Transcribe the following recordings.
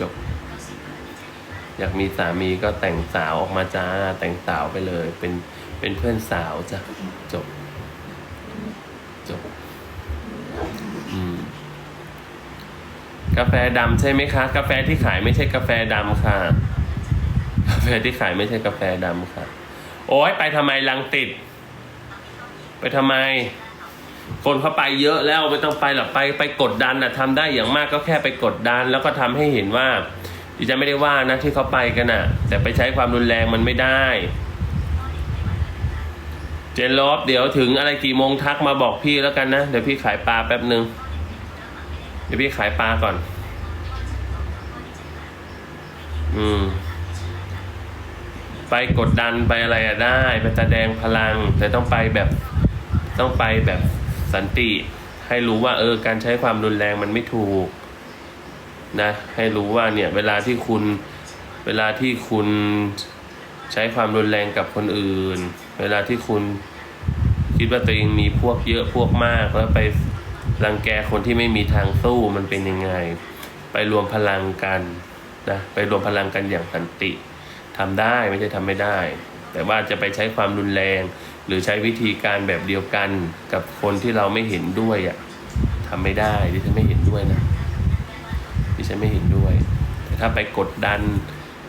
จบ อยากมีสามีก็แต่งสาวออกมาจ้า แต่งสาวไปเลย เป็นเป็นเพื่อนสาวจ้ะจบ จบ อืม กาแฟดำใช่ไหมคะ กาแฟที่ขายไม่ใช่กาแฟดำค่ะ กาแฟที่ขายไม่ใช่กาแฟดำค่ะ โอ้ยไปทำไมลังติด ไปทำไม คนเขาไปเยอะแล้วไม่ต้องไปหรอกไปไปกดดันนะทำได้อย่างมากก็แค่ไปกดดัน แล้วก็ทำให้เห็นว่าดิฉันไม่ได้ว่านะที่เขาไปกันนะแต่ไปใช้ความรุนแรงมันไม่ได้ เจนลบเดี๋ยวถึงอะไรกี่โมงทักมาบอกพี่แล้วกันนะ เดี๋ยวพี่ขายปลาแป๊บหนึ่งเดี๋ยวพี่ขายปลาก่อน อืม ไปกดดันไปอะไรอะได้ ไปแสดงพลัง แต่ต้องไปแบบ ต้องไปแบบ สันติให้รู้ว่าเออการใช้ความรุนแรงมันไม่ถูกนะให้รู้ว่าเนี่ยเวลาที่คุณเวลาที่คุณใช้ความรุนแรงกับคนอื่น เวลาที่คุณคิดว่าตัวเองมีพวกเยอะพวกมาก แล้วไปรังแกคนที่ไม่มีทางสู้มันเป็นยังไง ไปรวมพลังกันนะไปรวมพลังกันอย่างสันติทำได้ไม่ใช่ทำไม่ได้ แต่ว่าจะไปใช้ความรุนแรง หรือใช้วิธีการแบบเดียวกันกับคนที่เราไม่เห็นด้วยอะ่ะทำไม่ได้ดิฉันไม่เห็นด้วยนะดิฉันไม่เห็นด้วย แต่ถ้าไปกดดัน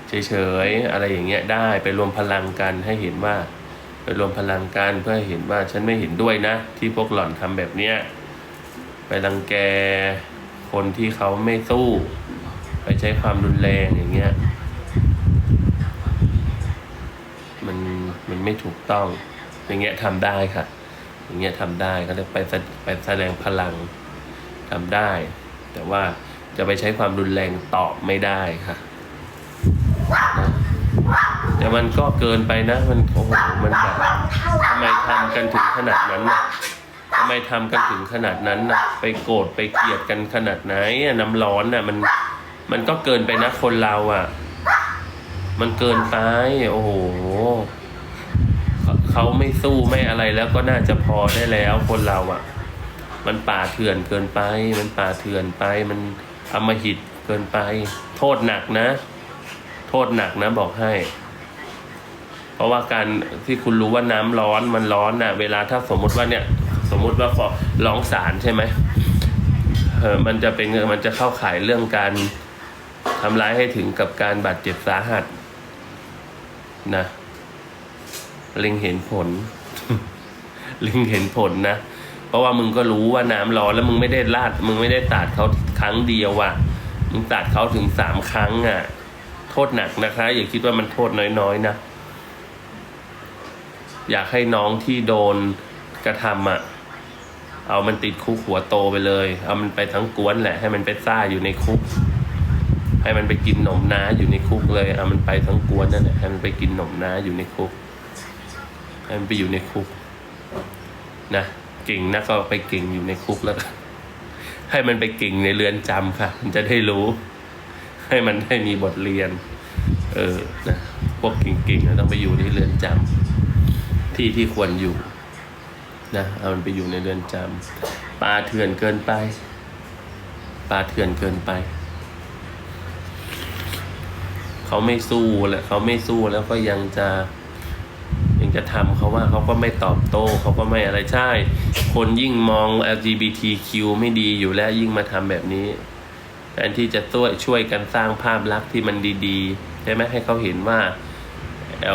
เฉยๆอะไรอย่างเงี้ยได้ไปรวมพลังกันให้เห็นว่า ไปรวมพลังกันเพื่อให้เห็นว่าฉันไม่เห็นด้วยนะ ที่พวกหล่อนทำแบบเนี้ยไปรังแกคนที่เขาไม่สู้ ไปใช้ความรุนแรงอย่างเงี้ยมันมันไม่ถูกต้อง อย่างเงี้ยทำได้ค่ะ อย่างเงี้ยทำได้ก็เลยไปแสไปแสดงพลังทำได้ แต่ว่าจะไปใช้ความรุนแรงตอบไม่ได้ค่ะนะแต่มันก็เกินไปนะ มันโอ้โหมันแบบทำไมทำกันถึงขนาดนั้นนะทำไมทำกันถึงขนาดนั้นนะไปโกรธไปเกลียดกันขนาดไหนน้ำร้อนน่ะมันมันก็เกินไปนะคนเราอะ มันเกินไป โอ้โห เขาไม่สู้ไม่อะไรแล้วก็น่าจะพอได้แล้วคนเราอะ มันป่าเถื่อนเกินไป มันป่าเถื่อนไป มันอำมหิตเกินไป โทษหนักนะ โทษหนักนะบอกให้ เพราะว่าการที่คุณรู้ว่าน้ำร้อนมันร้อนน่ะ เวลาถ้าสมมุติว่าเนี่ย สมมุติว่าฟอร้องศาลใช่ไหมเออมันจะเป็นมันจะเข้าข่ายเรื่องการทำร้ายให้ถึงกับการบาดเจ็บสาหัสนะ เล็งเห็นผล เล็งเห็นผลนะ เพราะว่ามึงก็รู้ว่าน้ำร้อนแล้วมึงไม่ได้ลาด มึงไม่ได้ตัดเขาครั้งเดียวอะ มึงตัดเขาถึงสามครั้งอะ โทษหนักนะคะ อย่าคิดว่ามันโทษน้อยๆนะอยากให้น้องที่โดนกระทำอะ เอามันติดคุกหัวโตไปเลย เอามันไปทั้งกวนแหละ ให้มันไปซ่าอยู่ในคุก ให้มันไปกินหนมน้าอยู่ในคุกเลย เอามันไปทั้งกวนนั่นแหละให้มันไปกินหนมน้าอยู่ในคุก ให้มันไปอยู่ในคุกนะเก่งนะก็ไปเก่งอยู่ในคุกแล้วให้มันไปเก่งในเรือนจำค่ะ มันจะได้รู้ ให้มันได้มีบทเรียน เออนะพวกเก่งๆนะต้องไปอยู่ในเรือนจำที่ที่ควรอยู่นะเอามันไปอยู่ในเรือนจำปลาเถื่อนเกินไปปลาเถื่อนเกินไป เขาไม่สู้แหละเขาไม่สู้แล้วก็ยังจะ จะทำเขาว่าเขาก็ไม่ตอบโต้เขาก็ไม่อะไรใช่ คนยิ่งมอง LGBTQ ไม่ดีอยู่แล้วยิ่งมาทำแบบนี้แทนที่จะช่วยช่วยกันสร้างภาพลักษณ์ที่มันดีๆใช่ไหมให้เขาเห็นว่า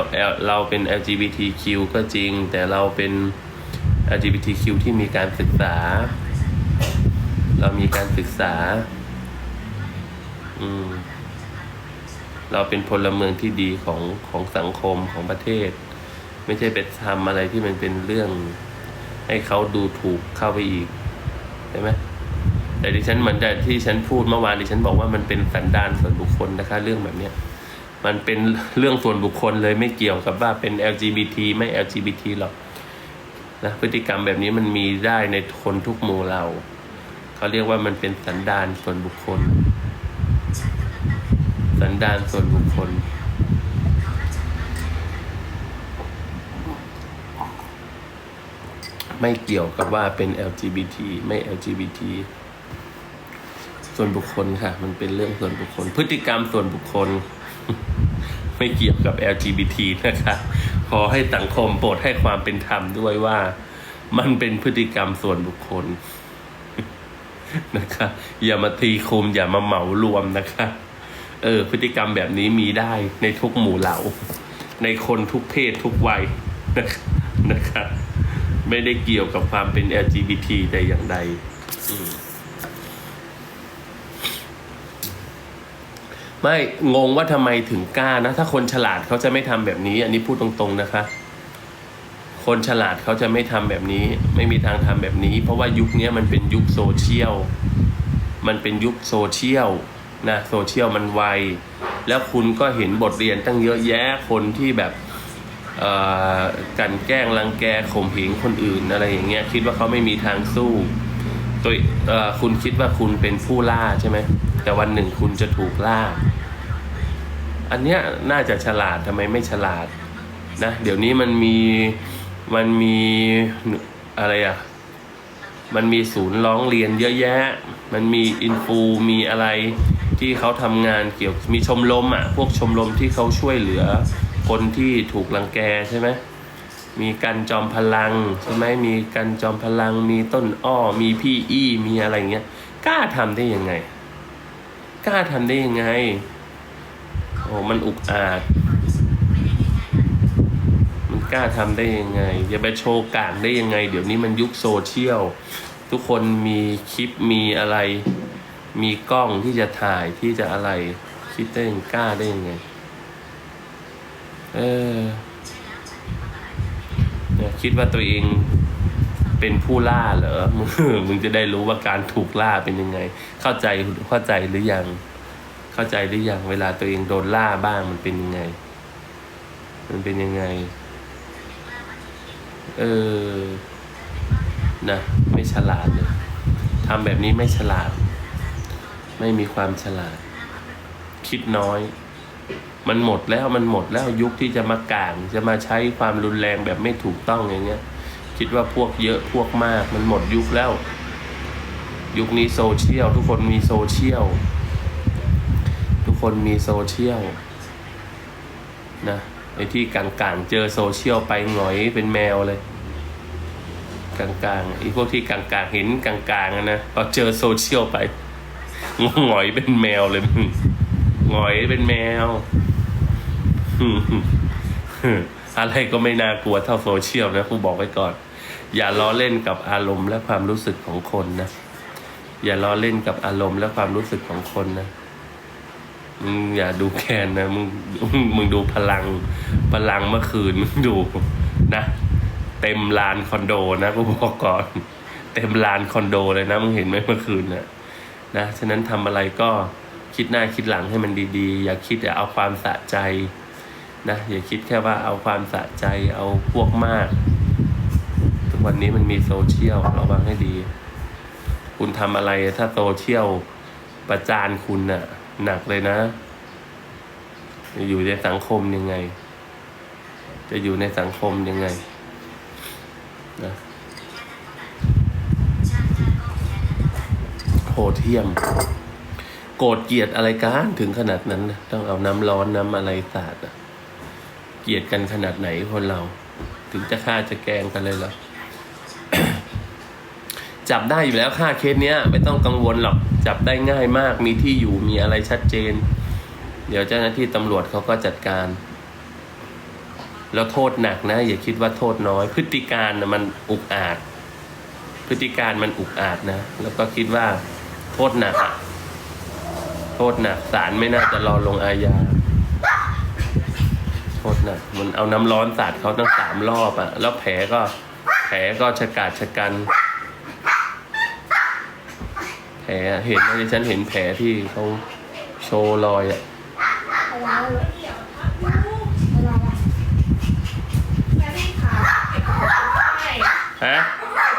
L L เราเป็น LGBTQ ก็จริง แต่เราเป็น LGBTQ ที่มีการศึกษา เรามีการศึกษา อืม เราเป็นพลเมืองที่ดีของของสังคมของประเทศ ไม่ใช่ไปทำอะไรที่มันเป็นเรื่อง ให้เขาดูถูกเข้าไปอีกใช่ไหมแต่ดิฉันเหมือนแต่ที่ฉันพูดเมื่อวานดิฉันบอกว่ามันเป็นสันดานส่วนบุคคลนะคะ เรื่องแบบเนี้ยมันเป็นเรื่องส่วนบุคคลเลยไม่เกี่ยวกับว่าเป็น LGBT ไม่ LGBT หรอกนะพฤติกรรมแบบนี้มันมีได้ในคนทุกหมู่เราเขาเรียกว่ามันเป็นสันดานส่วนบุคคล สันดานส่วนบุคคล ไม่เกี่ยวกับว่าเป็น LGBT ไม่ LGBT ส่วนบุคคลค่ะ มันเป็นเรื่องส่วนบุคคล พฤติกรรมส่วนบุคคล ไม่เกี่ยวกับ LGBT นะคะขอให้สังคมโปรดให้ความเป็นธรรมด้วยว่า มันเป็นพฤติกรรมส่วนบุคคลนะคะอย่ามาตีคุมอย่ามาเหมารวมนะคะ เออ พฤติกรรมแบบนี้มีได้ในทุกหมู่เหล่า ในคนทุกเพศทุกวัยนะคะนะคะ ไม่ได้เกี่ยวกับความเป็น LGBT แต่อย่างใดมไม่งงว่าทำไมถึงกล้านะ ถ้าคนฉลาดเขาจะไม่ทำแบบนี้ อันนี้พูดตรงๆนะคะ คนฉลาดเขาจะไม่ทำแบบนี้ ไม่มีทางทำแบบนี้ เพราะว่ายุคนี้มันเป็นยุคโซเชียล มันเป็นยุคโซเชียลนะโซเชียลมันไว แล้วคุณก็เห็นบทเรียนตั้งเยอะแยะคนที่แบบ กันแกล้งรังแกข่มเหงคนอื่นอะไรอย่างเงี้ยคิดว่าเขาไม่มีทางสู้ตัวคุณคิดว่าคุณเป็นผู้ล่าใช่ไหมแต่วันหนึ่งคุณจะถูกล่า อันเนี้ยน่าจะฉลาดทำไมไม่ฉลาดนะเดี๋ยวนี้มันมีมันมีอะไรอะมันมีศูนย์ร้องเรียนเยอะแยะ มันมีอินฟูมีอะไรที่เขาทำงานเกี่ยวมีชมรมอะพวกชมรมที่เขาช่วยเหลือ คนที่ถูกรังแกใช่ไหมมีกันจอมพลังใช่ไหมมีกันจอมพลัง มีต้นอ้อ มีพี่อี้มีอะไรเงี้ยกล้าทำได้ยังไง กล้าทำได้ยังไงโอ้มันอุกอาจ มันกล้าทำได้ยังไงจะไปโชว์กลางได้ยังไง เดี๋ยวนี้มันยุคโซเชียลทุกคนมีคลิปมีอะไร มีกล้องที่จะถ่ายที่จะอะไร คิดได้ยังกล้าได้ยังไง เออเนี่ยคิดว่าตัวเองเป็นผู้ล่าเหรอมึงมึงจะได้รู้ว่าการถูกล่าเป็นยังไง เข้าใจเข้าใจหรือยัง เข้าใจหรือยัง เวลาตัวเองโดนล่าบ้างมันเป็นยังไง มันเป็นยังไง เออ นะ ไม่ฉลาดเลยทำแบบนี้ไม่ฉลาด ไม่มีความฉลาด คิดน้อย มันหมดแล้วมันหมดแล้วยุคที่จะมากางจะมาใช้ความรุนแรงแบบไม่ถูกต้องอย่างเงี้ย คิดว่าพวกเยอะพวกมาก มันหมดยุคแล้ว ยุคนี้โซเชียลทุกคนมีโซเชียลทุกคนมีโซเชียลนะไอ้ที่กลางๆ เจอโซเชียลไปหงอยเป็นแมวเลย กลางๆไอ้พวกที่กลางๆเห็นกลางๆอะนะพอเจอโซเชียลไปหงอยเป็นแมวเลยมึง หงอยเป็นแมว อะไรก็ไม่น่ากลัวเท่าโซเชียลนะครูบอกไว้ก่อน อย่าล้อเล่นกับอารมณ์และความรู้สึกของคนนะ อย่าล้อเล่นกับอารมณ์และความรู้สึกของคนนะมึงอย่าดูแคนนะมึงมึงดูพลังพลังเมื่อคืนมึงดูนะเต็มลานคอนโดนะกูบอกก่อน เต็มลานคอนโดเลยนะมึงเห็นไหมเมื่อคืนนะนะฉะนั้นทำอะไรก็ คิดหน้าคิดหลังให้มันดีๆ อย่าคิดอย่าเอาความสะใจนะอย่าคิดแค่ว่าเอาความสะใจเอาพวกมาก ทุกวันนี้มันมีโซเชียลระวังให้ดี คุณทำอะไรถ้าโซเชียลประจานคุณน่ะ หนักเลยนะจะอยู่ในสังคมยังไง จะอยู่ในสังคมยังไงนะโหเที่ยม โกรธเกลียดอะไรกันถึงขนาดนั้นนะต้องเอาน้ำร้อนน้ำอะไรสาดอะเกลียดกันขนาดไหนคนเรา ถึงจะฆ่าจะแกงกันเลยเหรอจับได้อยู่แล้วค่าเคสเนี้ย ไม่ต้องกังวลหรอกจับได้ง่ายมาก มีที่อยู่มีอะไรชัดเจน เดี๋ยวเจ้าหน้าที่ตำรวจเขาก็จัดการ แล้วโทษหนักนะ อย่าคิดว่าโทษน้อย พฤติการนะมันอุกอาจ พฤติการมันอุกอาจนะ แล้วก็คิดว่าโทษหนักอะ ทษหนักศาลไม่น่าจะรอลงอาญาโทษหนักมันเอาน้ำร้อนสาดเขาตั้งสามรอบอะแล้วแผลก็แผลก็ชะกาดชะกันแผลอะเห็นไหมฉันเห็นแผลที่เขาโชว์รอยอะอะไรอะไรอะแม่พี่ขาเก็บของได้ฮะหวาน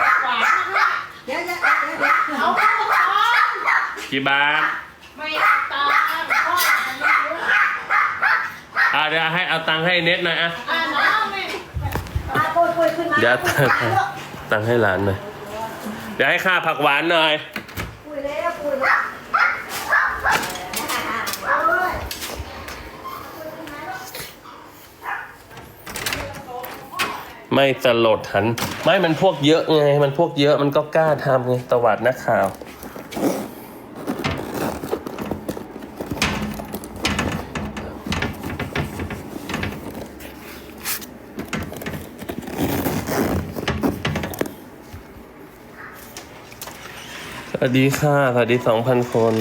มากเดี๋ย เดี๋ยวให้เอาตังค์ให้เน็ตหน่อยอะอาน้ำนี่ปาโกยยขึ้นมาเดี๋ยวตังค์ให้หลานหน่อยเดี๋ยวให้ค่าผักหวานหน่อย ปุ๋ยแล้วปุ๋ยแล้วเอลยไม่สลดหัน ไม่มันพวกเยอะไง มันพวกเยอะมันก็กล้าทำไงตวัดนักข่าว วัสดีค่ะสวัสดีสองพันคน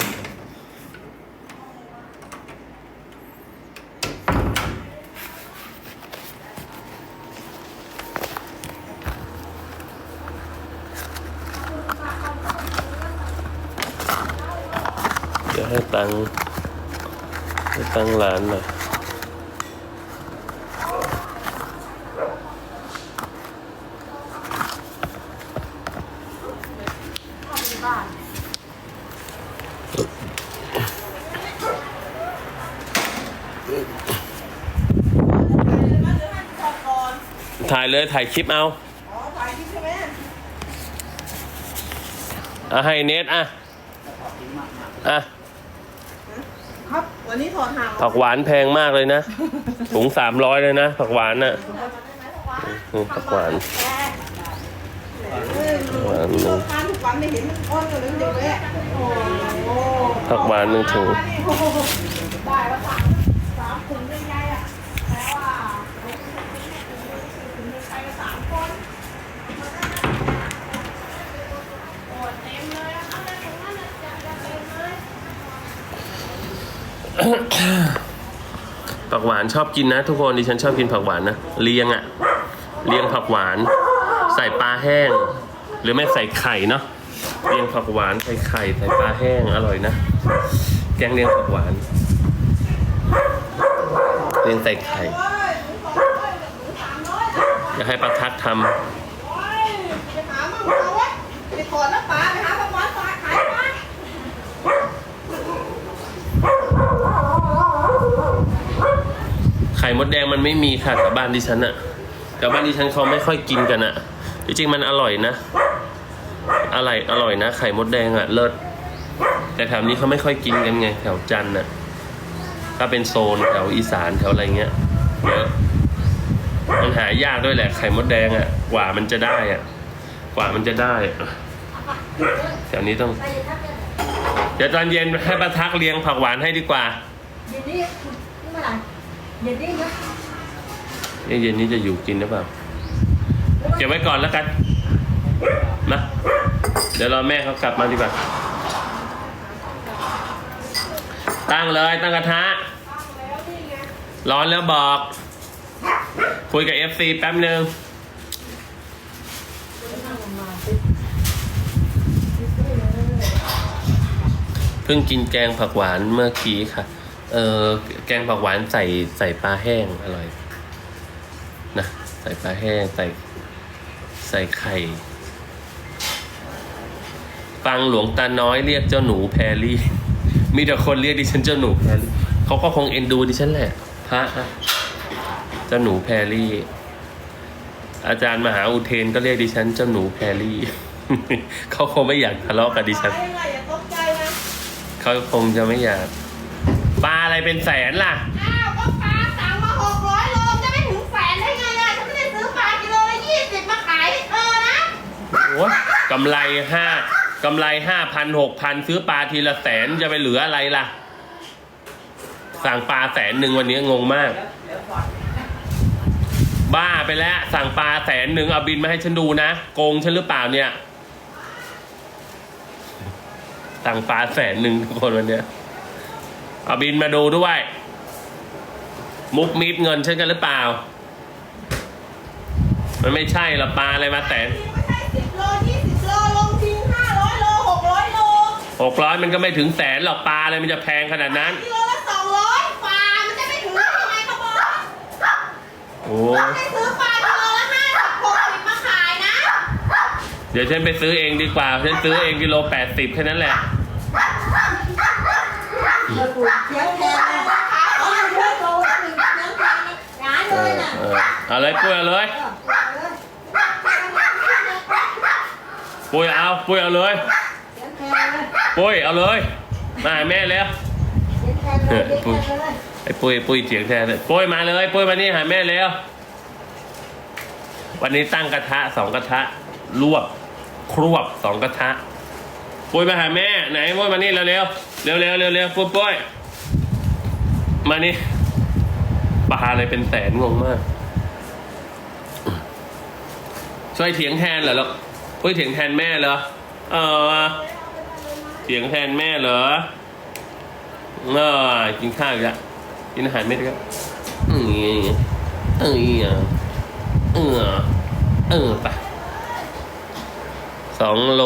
เดี๋ยวให้ตังค์ให้ตังค์หลานหน่อยายเลยถ่ายคลิปเอาอ๋อถ่ายคลิปใช่ไหมอะให้เน็ตอะอะครับวันนี้ถอดห่างผักหวานแพงมากเลยนะถุงสามร้อยเลยนะผักหวานน่ะอืมผักหวานเฮ้ยหวานหโลนึ่งกการทุกวันไม่เห็นมันอ้อนกันเลยเด็กเลยอะโอ้โหผักหวานหนึ่งถุง โอ้โหได้แล้วสามสามถุงได้ไงอะแล้วว่าถุงหนึ่งไปกันสามคนโอ้เต็มเลยอะเอาเลยถุงนั้นน่ะจะจะเต็มเลย ผักหวานชอบกินนะ ทุกคนดิฉันชอบกินผักหวานนะเลียงอะเลียงผักหวาน ใส่ปลาแห้ง หรือไม่ใส่ไข่เนาะเลียงผักหวานใส่ไข่ใส่ปลาแห้งอร่อยนะแกงเลียงผักหวานเลียงใส่ไข่อยามร้อยนะอยากให้ประทัดทำ โอ้ยไปหามั่งเอาไว้ไปถอดแล้วปลาไปหาปลาหวานปลาขายปลา ไข่มดแดงมันไม่มีค่ะแถวบ้านดิฉันอะแถวบ้านดิฉันเขาไม่ค่อยกินกันอะจริงๆมันอร่อยนะอร่อยอร่อยนะ ไข่มดแดงอะเลิศแต่แถวนี้เขาไม่ค่อยกินกันไง แถวจันทร์อะถ้าเป็นโซนแถวอีสานแถวอะไรเงี้ยเยอะมันหายากด้วยแหละ ไข่มดแดงอะกว่ามันจะได้อะกว่ามันจะได้อะแถวนี้ต้องเดี๋ยวตอนเย็นให้ป้าทักเลี้ยงผักหวานให้ดีกว่าเดี๋ยวนี้คุณนี่เมื่อไเยวนี้นะเย็นนี้จะอยู่กินหรือเปล่า เก็บไว้ก่อนแล้วกันนะเดี๋ยวรอแม่เขากลับมาดีกว่า ตั้งเลยตั้งกระทะ ร้อนแล้วบอก คุยกับ FC แป๊บหนึ่งเพิ่งกินแกงผักหวานเมื่อกี้ค่ะ เออแกงผักหวานใส่ใส่ปลาแห้งอร่อยนะใส่ปลาแห้งใส่ใส่ไข่ ฟังหลวงตาน้อยเรียกเจ้าหนูแพรรี่ มีแต่คนเรียกดิฉันเจ้าหนูแพรรี่เขาก็คงเอ็นดูดิฉันแหละพระอะเจ้าหนูแพรรี่ อาจารย์มหาอุเทนก็เรียกดิฉันเจ้าหนูแพรรี่เขาคงไม่อยากทะเลาะกับดิฉันขายยังไงอย่าตกใจนะเขาคงจะไม่อยาก ปลาอะไรเป็นแสนล่ะ อ้าวก็ปลาสั่งมาหกร้อยโลจะไม่ถึงแสนได้ไงล่ะฉันไม่ได้ซื้อปลากิโลละยี่สิบมาขายให้เธอนะโอ้ยกำไรห้ากำไรห้าพันหกพันซื้อปลาทีละแสนจะไปเหลืออะไรล่ะ สั่งปลาแสนหนึ่งวันนี้งงมาก บ้าไปแล้ว สั่งปลาแสนหนึ่งเอาบินมาให้ฉันดูนะโกงฉันหรือเปล่าเนี่ย สั่งปลาแสนหนึ่งทุกคนวันเนี้ยเอาบินมาดูด้วย มุกมิดเงินฉันกันหรือเปล่า มันไม่ใช่หรอกปลาอะไรมาแสนไม่ใช่สิบโลยี่สิบโลลงทิ้งห้าร้อยโลหกร้อยโลหกร้อยมันก็ไม่ถึงแสนหรอกปลาอะไรมันจะแพงขนาดนั้น กิโลละสองร้อยปลามันจะไม่ถึงได้ยังไงเขาบอกโอ้เราได้ซื้อปลากิโลละห้าสิบหกสิบมาขายนะ เดี๋ยวฉันไปซื้อเองดีกว่า ฉันซื้อเองกิโลแปดสิบแค่นั้นแหละ เดี๋ยวกูเสีย เอาเลยปุ้ยเอาเลยปุ้ยเอาปุ้ยเอาเลยปุ้ยเอาเลยมาหาแม่แล้วเสียงแทนเลยเสียงแทนเลยไอ้ปุ้ยปุ้ยเถียงแทนเลยปุ้ยมาเลยปุ้ยมานี่หาแม่แล้ว วันนี้ตั้งกระทะสองกระทะรวบครวบสองกระทะปุ้ยมาหาแม่ไหนปุ้ยมานี่เร็วเร็วเร็วเร็วเร็วเร็วปุ้ยปุ้ยมานี่ปลาอะไรเป็นแสนงงมาก ช่วยเถียงแทนเหรอลูกปุ้ยเถียงแทนแม่เหรอ เออ เถียงแทนแม่เหรอเออกินข้าวอีกแล้วกินอาหารไม่ได้ก็อือเออเออเออไปสองโล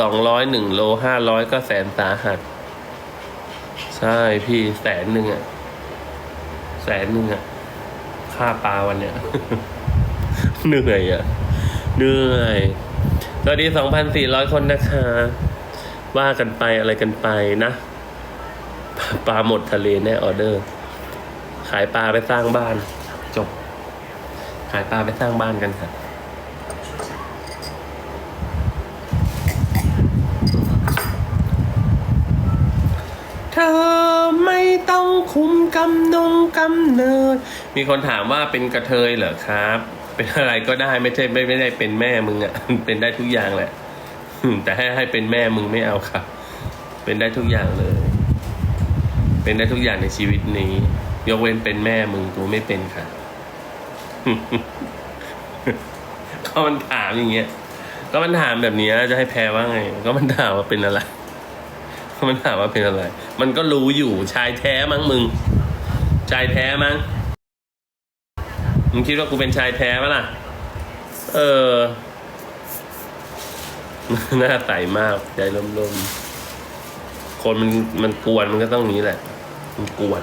สองร้อยหนึ่งโลห้าร้อยก็แสนสาหัส ใช่พี่แสนหนึ่งอะแสนหนึ่งอะค่าปลาวันเนี้ยเหนื่อยอะ เหนื่อย สวัสดีสองพันสี่ร้อยคนนะคะ ว่ากันไปอะไรกันไปนะปลาหมดทะเลแน่ออเดอร์ ขายปลาไปสร้างบ้าน จบ ขายปลาไปสร้างบ้านกันค่ะเธอไม่ต้องคุมกำนงกำเนิด มีคนถามว่าเป็นกระเทยเหรอครับ เป็นอะไรก็ได้ไม่ใช่ไม่ไม่ได้เป็นแม่มึงอะเป็นได้ทุกอย่างแหละแต่ให้ให้เป็นแม่มึงไม่เอาครับ เป็นได้ทุกอย่างเลย เป็นได้ทุกอย่างในชีวิตนี้ ยกเว้นเป็นแม่มึงกูไม่เป็นค่ะก็มันถามอย่างเงี้ยก็มันถามแบบนี้จะให้แพ้ว่าไง ก็มันถามว่าเป็นอะไรก็มันถามว่าเป็นอะไร มันก็รู้อยู่ชายแท้มั้งมึง ชายแท้มั้ง มึงคิดว่ากูเป็นชายแท้ปะล่ะ เออ หน้าใสมากใจร่มๆ คนมันมันกวนมันก็ต้องนี้แหละ มันกวน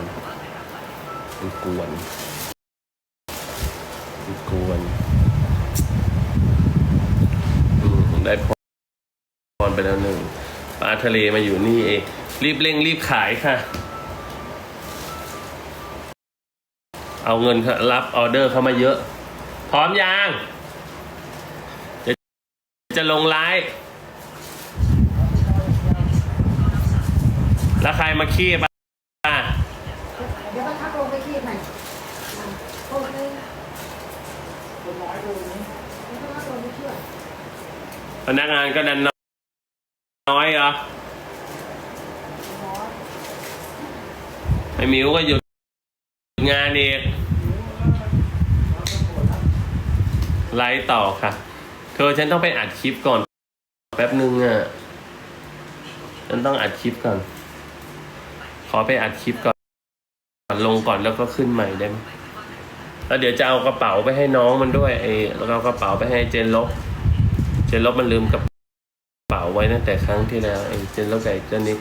มันกวน มันกวนอืมได้พรไปแล้วหนึ่งปลาทะเลมาอยู่นี่เอง รีบเร่งรีบขายค่ะ เอาเงินรับออเดอร์เข้ามาเยอะ พร้อมยังเดี๋ยวจะลงไลฟ์แล้วใครมาขี้บ้างเดี๋ยวก็ทักลงไปขี้ใหม่โอ้ยคนน้อยดูนี่แล้วก็ทักลงไปเชื่อพนักงานก็ดันน้อยเหรอไอ้มิวก็หยุด งานเองไลฟ์ต่อค่ะ เธอฉันต้องไปอัดคลิปก่อน แป๊บนึงอะ ฉันต้องอัดคลิปก่อน ขอไปอัดคลิปก่อน ลงก่อนแล้วก็ขึ้นใหม่ได้ไหมแล้วเดี๋ยวจะเอากระเป๋าไปให้น้องมันด้วยไอ้แล้วเอากระเป๋าไปให้เจนลบ เจนลบมันลืมกระเป๋าไว้ตั้งแต่ครั้งที่แล้วไอ้เจนลบกับไอ้เจนนิก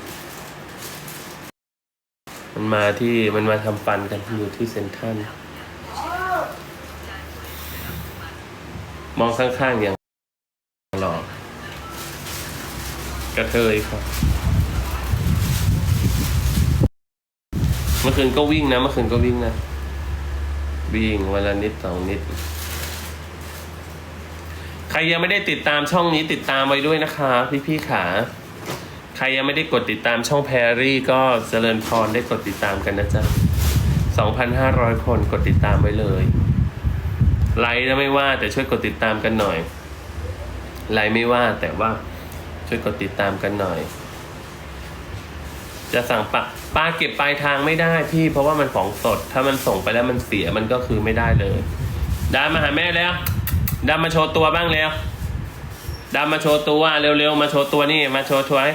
มันมาที่มันมาทำฟันกันอยู่ที่เซ็นทรัลมองข้างๆอย่างหล่อกระเทยครับ เมื่อคืนก็วิ่งนะ เมื่อคืนก็วิ่งนะ วิ่งวันละนิดสองนิด ใครยังไม่ได้ติดตามช่องนี้ติดตามไว้ด้วยนะคะ พี่พี่ๆขา ใครยังไม่ได้กดติดตามช่องแพรรี่ก็เจริญพรได้กดติดตามกันนะจ๊ะ 2,500 คนกดติดตามไว้เลย ไลค์นะไม่ว่าแต่ช่วยกดติดตามกันหน่อย ไลค์ไม่ว่าแต่ว่าช่วยกดติดตามกันหน่อย จะสั่งปลาปลาเก็บปลายทางไม่ได้พี่ เพราะว่ามันของสด ถ้ามันส่งไปแล้วมันเสียมันก็คือไม่ได้เลยดามาหาแม่แล้วดามาโชว์ตัวบ้างแล้วดามาโชว์ตัวเร็วๆมาโชว์ตัวนี่มาโชว์ตัวให้เขา